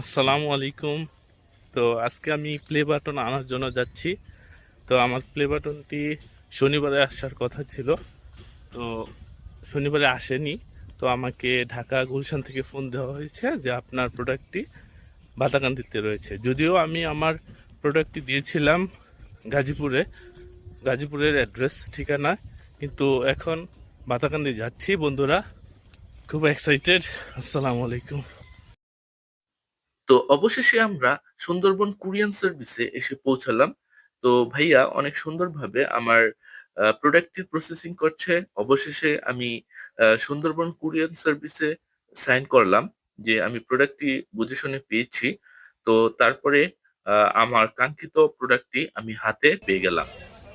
আসসালামু আলাইকুম। তো আজকে আমি প্লে বাটন আনার জন্য যাচ্ছি। তো আমার প্লে বাটনটি শনিবারে আসার কথা ছিল। তো শনিবারে আসেনি। তো আমাকে ঢাকা গুলশান থেকে ফোন দেওয়া হয়েছে যে আপনার প্রোডাক্টটি বাতাকান্দিতে রয়েছে। যদিও আমি আমার প্রোডাক্টটি দিয়েছিলাম গাজীপুরে। গাজীপুরের অ্যাড্রেস ঠিকানা। কিন্তু এখন বাতাকান্দি যাচ্ছি, বন্ধুরা। খুব এক্সাইটেড আসসালামু আলাইকুম। তো অবশেষে আমরা সুন্দরবন কুরিয়ান সার্ভিসে এসে পৌঁছালাম। তো ভাইয়া, অনেক সুন্দরভাবে আমার প্রোডাক্টটি প্রসেসিং করছে। অবশেষে আমি সুন্দরবন কুরিয়ান সার্ভিসে সাইন করলাম যে আমি প্রোডাক্টটি বুঝে শুনে পেয়েছি। তো তারপরে আমার কাঙ্ক্ষিত প্রোডাক্টটি আমি হাতে পেয়ে গেলাম।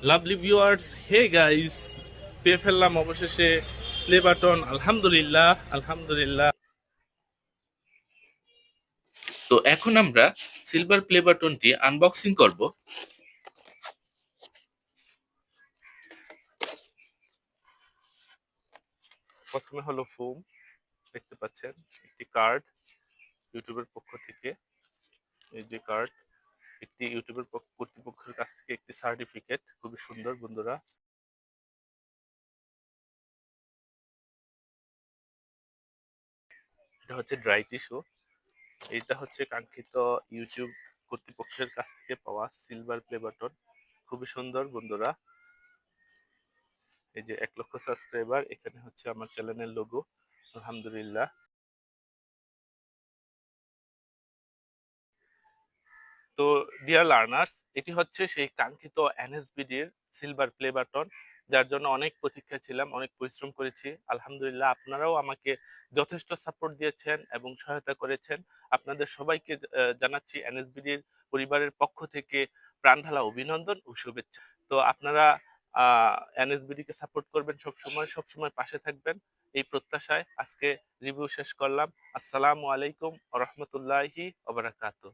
লাভলি ভিউয়ার্স হে গাইস পেয়ে ফেললাম অবশেষে। প্লে বাটন আলহামদুলিল্লাহ আলহামদুলিল্লাহ। তো এখন আমরা সিলভার প্লে বাটনটি আনবক্সিং করব। প্রথমে হলো ফোম দেখতে পাচ্ছেন, একটি কার্ড ইউটিউবের পক্ষ থেকে। এই যে কার্ড একটি ইউটিউবের পক্ষ- কর্তৃপক্ষের কাছ থেকে একটি সার্টিফিকেট খুবই সুন্দর বন্ধুরা। এটা হচ্ছে ড্রাই টিস্যু এইটা হচ্ছে কাঙ্ক্ষিত ইউটিউব কর্তৃপক্ষের কাছ থেকে পাওয়া সিলভার প্লে বাটন খুবই সুন্দর বন্ধুরা। এই যে এক লক্ষ সাবস্ক্রাইবার এখানে হচ্ছে আমার চ্যানেলের লোগো আলহামদুলিল্লাহ। তো ডিয়ার লার্নার্স এটি হচ্ছে সেই কাঙ্ক্ষিত এনএসবিডির সিলভার প্লে বাটন যার জন্য অনেক প্রতীক্ষা ছিলাম, অনেক পরিশ্রম করেছি। আলহামদুলিল্লাহ আপনারাও আমাকে যথেষ্ট সাপোর্ট দিয়েছেন এবং সহায়তা করেছেন। আপনাদের সবাইকে জানাচ্ছি এনএসবিডির পরিবারের পক্ষ থেকে প্রাণঢালা অভিনন্দন ও শুভেচ্ছা। তো আপনারা এনএসবিডি কে সাপোর্ট করবেন সব সময় সব সময় পাশে থাকবেন এই প্রত্যাশায়। আজকে রিভিউ শেষ করলাম। আসসালামু আলাইকুম রহমতুল্লাহি ওবারাকাতু